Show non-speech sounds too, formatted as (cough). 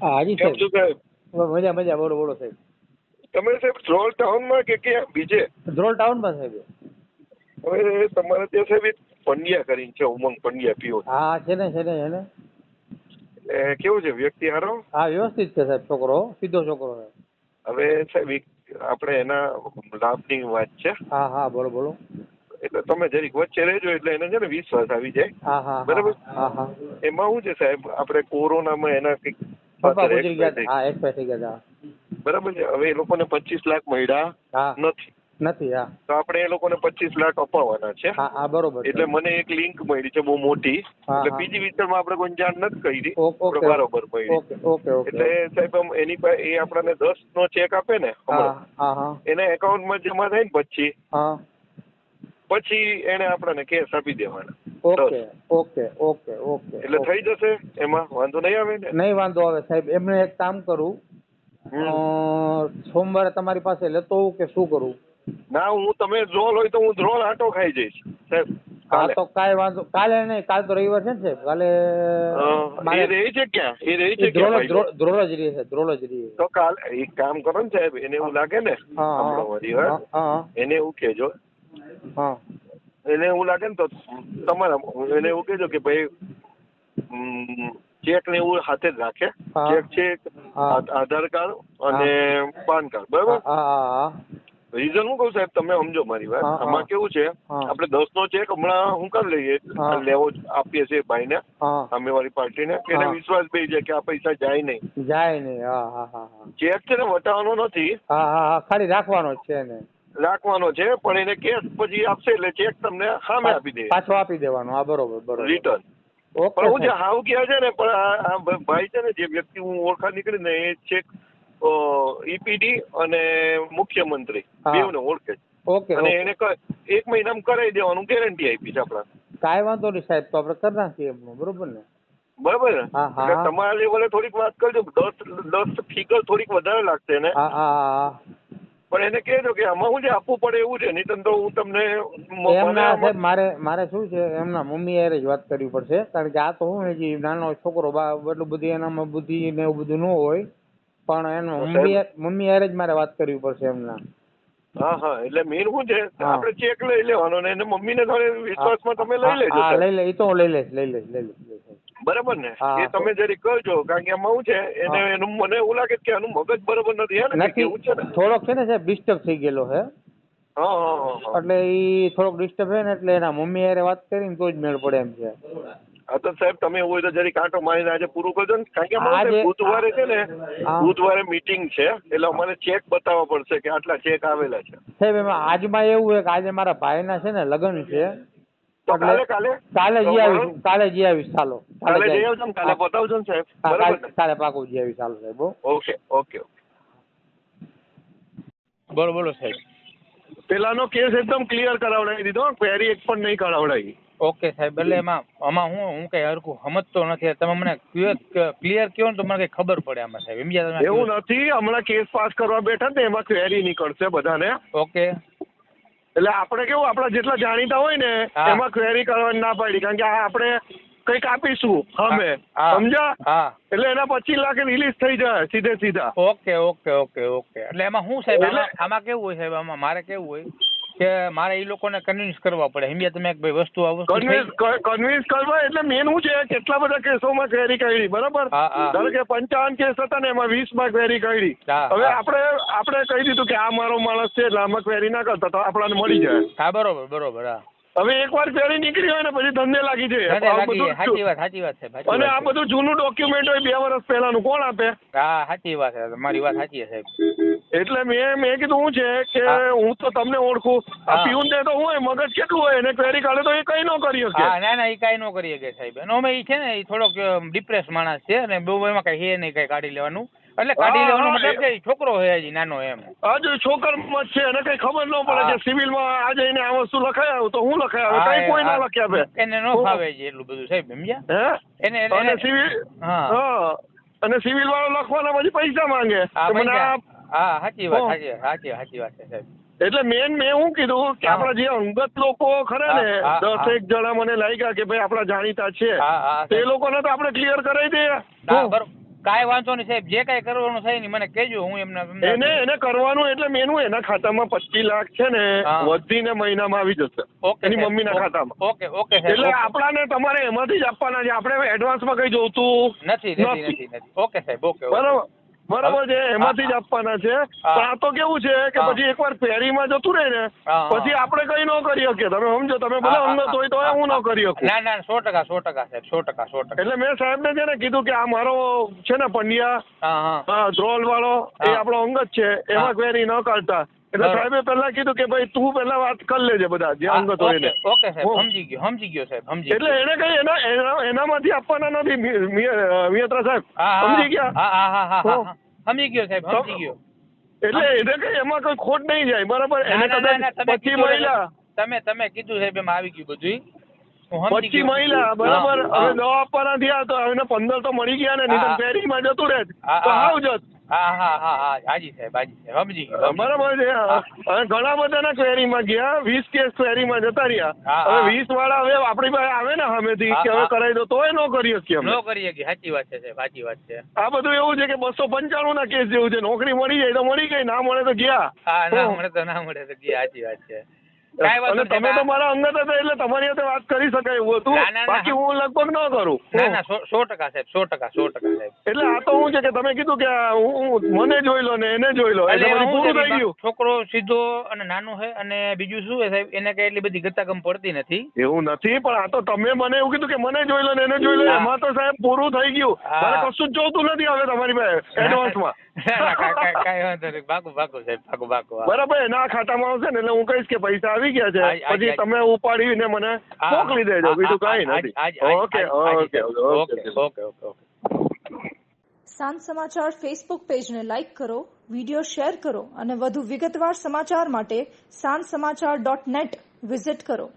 હાજી સાહેબ. મજા મજા બોલો બોલો સાહેબ. તમે સાહેબ ધ્રોલ ટાઉનમાં કે ક્યાં બીજે? ધ્રોલ ટાઉનમાં સાહેબ. હવે તમારે ત્યાં સાહેબ એક પંડ્યા કરીને છે ઉમંગ પંડ્યા પીઓ. હા છે ને છે ને છે ને. કેવું છે વ્યક્તિ હારો હા વ્યવસ્થિત છે સાહેબ છોકરો સીધો છોકરો હવે સાહેબ આપણે એના લાભની વાત છે. હા હા બોલો બોલો. એટલે તમે જરીક વચ્ચે રહેજો એટલે એને છે ને વિશ્વાસ આવી જાય. હા હા બરાબર. હા હા. એમાં શું છે સાહેબ આપણે કોરોનામાં એના કંઈક પપ્પા ગુજરી ગયા હા એક્સપાયર થઈ ગયા હતા. બરાબર છે. હવે એ લોકોને પચીસ લાખ મળ્યા નથી. નથી હા. તો આપણે એ લોકોને પચીસ લાખ અપાવવાના છે. હા હા બરોબર એટલે મને એક લિંક મળી છે બહુ મોટી. એટલે બીજી વિસ્તારમાં આપણે કોઈ જાણ નથી કરી. બરોબર મળી. એટલે સાહેબ એની પાસે એ આપણને દસ નો ચેક આપે ને એને એકાઉન્ટમાં જમા થાય ને પછી. પછી એને આપણને કેશ આપી દેવાના. ઓકે ઓકે ઓકે ઓકે એટલે થઈ જશે? એમાં વાંધો નહીં આવે ને? નહીં વાંધો આવે સાહેબ. એમને એક કામ કરું. સોમવારે તમારી પાસે લેતો હોઉં કે શું કરું? ના હું તમે ઝોલ હોય તો હું ઝોલ આટો ખાઈ જઈશ. સાહેબ હા તો કાંઈ વાંધો કાલે નહીં કાલ તો રવિવાર છે ને સાહેબ. કાલે એ રહે છે ક્યાં? એ રહે છે ધ્રોલ ક્યાં જ- ધ્રોલ ધ્રોલ જ રહે છે ધ્રોલ જ રહે તો કાલ એક કામ કરો ને સાહેબ એને એવું લાગે ને હા. એને એવું કહેજો. હા. એને એવું લાગે ને તો તમારા એને એવું કહેજો કે ભાઈ ચેક ને એવું હાથે જ રાખે. ચેક છે આધાર કાર્ડ અને પાન કાર્ડ. બરાબર? રીઝન હું કહું સાહેબ તમે સમજો મારી વાત. આમાં કેવું છે. આપણે દસ નો ચેક હમણાં હું કરી લઈએ. લેવો આપીએ છીએ ભાઈને હા. સામેવાળી પાર્ટી ને એને વિશ્વાસ બેસી જાય કે આ પૈસા જાય નહીં. જાય નહીં. ચેક છે ને વટાવવાનો નથી. ખાલી રાખવાનો છે ને રાખવાનો છે પણ એને કેશ પછી આપશે એટલે ચેક તમને સામે આપી દે. પાછો આપી દેવાનો. હા બરોબર બરોબર. રિટર્ન પણ હું જે. હાવ કહે છે ને પણ આ ભાઈ છે ને જે વ્યક્તિ હું ઓળખા નીકળી ને એ ચેક ઈપીડી અને મુખ્યમંત્રી. બેવને ઓળખે છે. ઓકે અને એને એક મહિનામાં કરાવી દેવાનું ગેરંટી આપી છે આપણા. કાંઈ વાંધો નહીં સાહેબ તો આપણે કરી નાખીએ એમનું બરોબર ને? બરાબર ને. એટલે તમારા લેવલે થોડીક વાત કરજો. દસ દસ ફિગર થોડીક વધારે લાગશે ને હા હા. પણ એને કહેજો કે આમાં હું જે આપવું પડે એવું છે નહીં તો હું તમને એમના સાહેબ મારે મારે શું છે એમના મમ્મી હારે જ વાત કરવી પડશે કારણ કે આ તો હું હજી નાનો છોકરો બા એટલું બધું એનામાં બુદ્ધિ ને એવું બધું ન હોય પણ એનો મમ્મી મમ્મી હારે જ મારે વાત કરવી પડશે એમના હા હા એટલે મેન શું છે. આપણે ચેક લઈ લેવાનો ને એને મમ્મીને થોડી વિશ્વાસમાં તમે લઈ લેજો હા લઈ લે એ તો લઈ લઈશ લઈ લઈશ લઈ લઈશ. બરાબર ને? એ તમે જરી કરજો કારણ કે આમાં છે એને એનું મને એવું લાગે કે આનું મગજ બરોબર નથી હે ને? એવું છે ને? થોડોક છે ને સાહેબ ડિસ્ટર્બ થઈ ગયેલો હા એટલે એ થોડોક ડિસ્ટર્બ છે ને એટલે એના મમ્મી હારે વાત કરીને તો જ મેળ પડે એમ છે. હા તો સાહેબ તમે એવું હોય તો જરી કાંટો મારીને આજે પૂરું કરજો ને કારણ કે બુધવારે છે ને બુધવારે મીટિંગ છે એટલે અમારે ચેક બતાવવા પડશે કે આટલા ચેક આવેલા છે. સાહેબ એમાં આજમાં એવું છે કે આજે મારા ભાઈના છે ને લગ્ન છે કાલે કાલે? કાલે જઈ આવીશ કાલે જઈ આવીશ ચાલો. કાલે જઈ આવજો કાલે બતાવજો ને સાહેબ. બરાબર કાલે કાલે પાકું જઈ આવીશ ચાલો સાહેબ ઓકે ઓકે ઓકે. બોલો બોલો સાહેબ. પેલાનો કેસ એકદમ ક્લિયર કરાવડાવી દીધો ક્વેરી એક પણ નહીં કરાવડાવી. ઓકે સાહેબ એટલે એમાં આમાં હું હું કઈ હરખું સમજતો નથી. તમે મને ક્લિયર કહો ને તો મને કઈ ખબર પડે આમાં સાહેબ. સમજ્યા તમે એવું નથી હમણાં કેસ પાસ કરવા બેઠા ને એમાં ક્વેરી નીકળશે બધાને. ઓકે. એટલે આપણે કેવું આપણા જેટલા જાણીતા હોય ને એમાં ક્વેરી કરવાની ના પડી. કારણ કે આ આપણે કંઈક આપીશું અમે સમજા સમજ્યા? એટલે એના પચીસ લાખ રિલીઝ થઈ જાય સીધે સીધા. Okay okay okay okay. એટલે એમાં શું સાહેબ આમાં આમાં કેવું હોય સાહેબ? આમાં મારે કેવું હોય? કે મારે એ લોકોને કન્વિન્સ કરવા પડે. સમજ્યા તમે એક ભાઈ વસ્તુ આ કન્વિન્સ કન્વિન્સ કરવા એટલે મેન શું છે કેટલા બધા કેસોમાં ક્વેરી કરી બરાબર. ધારો કે પંચાવન કેસ હતા ને એમાં વીસમાં ક્વેરી કરી હવે. આપણે આપણે કહી દીધું કે આ મારો માણસ છે એટલે આમાં ક્વેરી ના કરતા તો આપણને મળી જાય. હા બરોબર બરોબર હા. હવે એકવાર ક્વેરી નીકળી હોય ને પછી ધંધે લાગી જાય. વાત સાચી વાત છે અને આ બધું જૂનું ડોક્યુમેન્ટ હોય બે વર્ષ પહેલાનું કોણ આપે? હા સાચી વાત છે મારી વાત સાચી છે સાહેબ. એટલે મેં મેં કીધું શું છે કે હું. તો તમને ઓળખું. આ હા. પીઉન ને તો હું મગજ કેટલું હોય? એને ક્વેરી કાઢે તો એ કઈ ન કરી શકે. હા ના ના એ કઈ ન કરી શકે સાહેબ. એનો અમે એ છે ને એ થોડોક ડિપ્રેસ માણસ છે અને બહુ એમાં કઈ હે નહીં કઈ કાઢી લેવાનું. એટલે કાઢી હા, લેવાનું મતલબ કે છોકરો હે હજી નાનો એમ. હજુ છોકર મત છે એને કઈ ખબર ન પડે હા. સિવિલમાં આ જઈને આ વસ્તુ લખાય આવું તો હું લખાય આવે? કઈ કોઈ ના લખ્યા લખી આપે એને ન ફાવે છે એટલું બધું સાહેબ સમજ્યા? હે? એને એને- સિવિલ હા. હા. અને સિવિલ વાળો લખવાના પછી પૈસા માંગે. મને આ હા સાચી વાત હો. સાચી સાચી સાચી વાત છે સાહેબ. એટલે મેન મેં શું કીધું કે હા. આપણા જે અંગત લોકો ખરા ને હા, હા, દસ એક જણા મને લાગ્યા કે ભાઈ આપણા જાણીતા છે. હા હા તે લોકોને તો આપણે ક્લિયર કરાવી દઈએ. હા કાંઈ વાંધો નહીં સાહેબ. જે કાંઈ કરવાનું થાય ને મને કહેજો હું એમને એને એને કરવાનું એટલે મેનું એના ખાતામાં પચીસ લાખ છે ને હા. વધીને મહિનામાં આવી જશે. ઓકે એની મમ્મીના ખાતામાં. ઓકે ઓકે એટલે. આપણાને તમારે એમાંથી જ આપવાના છે. આપણે એડવાન્સમાં કઈ જોતું નથી નથી ઓકે સાહેબ. ઓકે. બરાબર. બરાબર છે એમાંથી જ આપવાના છે. પણ આ તો કેવું છે કે. પછી એકવાર ફેરીમાં જતું રહે ને. પછી આપણે કઈ ન કરી શકીએ. તમે સમજો તમે ભલે અંગત હોય તો હું ન કરી શકું. ના ના સો ટકા સો ટકા સાહેબ સો ટકા સો ટકા. એટલે મેં સાહેબ ને છે ને કીધું કે આ મારો છે ને પંડ્યા ધ્રોલ વાળો એ. આપણો અંગત છે એમાં ક્વેરી ન કાઢતા. એટલે સાહેબે પહેલા કીધું કે ભાઈ તું પહેલા વાત કરી લેજે બધા જે અંગત હોય ઓકે ને ઓકે સાહેબ સમજી ગયો સમજી ગયો સાહેબ સમજી એટલે એને કઈ એના એના- એનામાંથી આપવાના નથી મિયત્રા સાહેબ. સમજી ગયા? હા હા હા હા સમજી ગયો સાહેબ સમજી ગયો. એટલે એને કઈ એમાં કોઈ ખોટ નહીં જાય બરાબર? એને કદાચ પછી મહિલા તમે તમે કીધું સાહેબ એમાં આવી ગયું બધું પચી મહિલા બરાબર? હવે દવા આપવાના થયા તો એને પંદર તો મળી ગયા ને નહીં ફેરીમાં જતું રહે તો. હાવ જત. હા હા હા હા હાજી સાહેબ હાજી સાહેબ સમજી ગયો બરાબર છે હા. ઘણા બધાના ક્વેરીમાં ગયા વીસ કેસ ક્વેરીમાં જતા રહ્યા. હવે વીસ વાળા હવે આપણી પાસે આવે ને સામેથી હા, કે હવે. કરાવી દો તોય ન કરી શકીએ નો કરી શકીએ સાચી વાત છે સાહેબ સાચી વાત છે. આ બધું એવું છે કે બસો પંચાણું ના કેસ જેવું છે નોકરી મળી જાય તો મળી ગઈ ના મળે તો ગયા. હા ના મળે તો ના મળે તો ગયા સાચી વાત છે. અને તમે તો મારા અંગત હતા એટલે તમારી સાથે વાત કરી શકાય એવું હતું. બાકી હું લગભગ ન કરું. ના ના સો ટકા સાહેબ સો ટકા સો ટકા સાહેબ. એટલે આ તો હું છે કે તમે કીધું કે હું હું- મને જોઈ લો ને એને જોઈ લો. એટલે પૂરું થઈ ગયું. છોકરો સીધો અને નાનો છે અને બીજું શું છે સાહેબ? એને કઈ એટલી બધી ગતાગમ પડતી નથી? એવું નથી પણ આ તો તમે મને એવું કીધું કે મને જોઈ લો ને એને જોઈ લો. એમાં તો સાહેબ પૂરું થઈ ગયું. મારે કશું જ જોતું નથી હવે તમારી પાસે એડવાન્સમાં (laughs) કાંઈ વાંધો નહીં. ભાગો ભાગો સાહેબ ભાગો ભાગો. બરાબર એના ખાતામાં આવશે ને એટલે હું કહીશ કે પૈસા આવી ગયા છે. પછી તમે ઉપાડીને મને મોકલી દેજો. બીજું કાંઈ નથી. ઓકે ઓકે ઓકે ઓકે સાંજ સમાચાર ફેસબુક પેજને લાઇક કરો વીડિયો શેર કરો અને વધુ વિગતવાર સમાચાર માટે સાંજ સમાચાર ડોટ નેટ વિઝિટ કરો.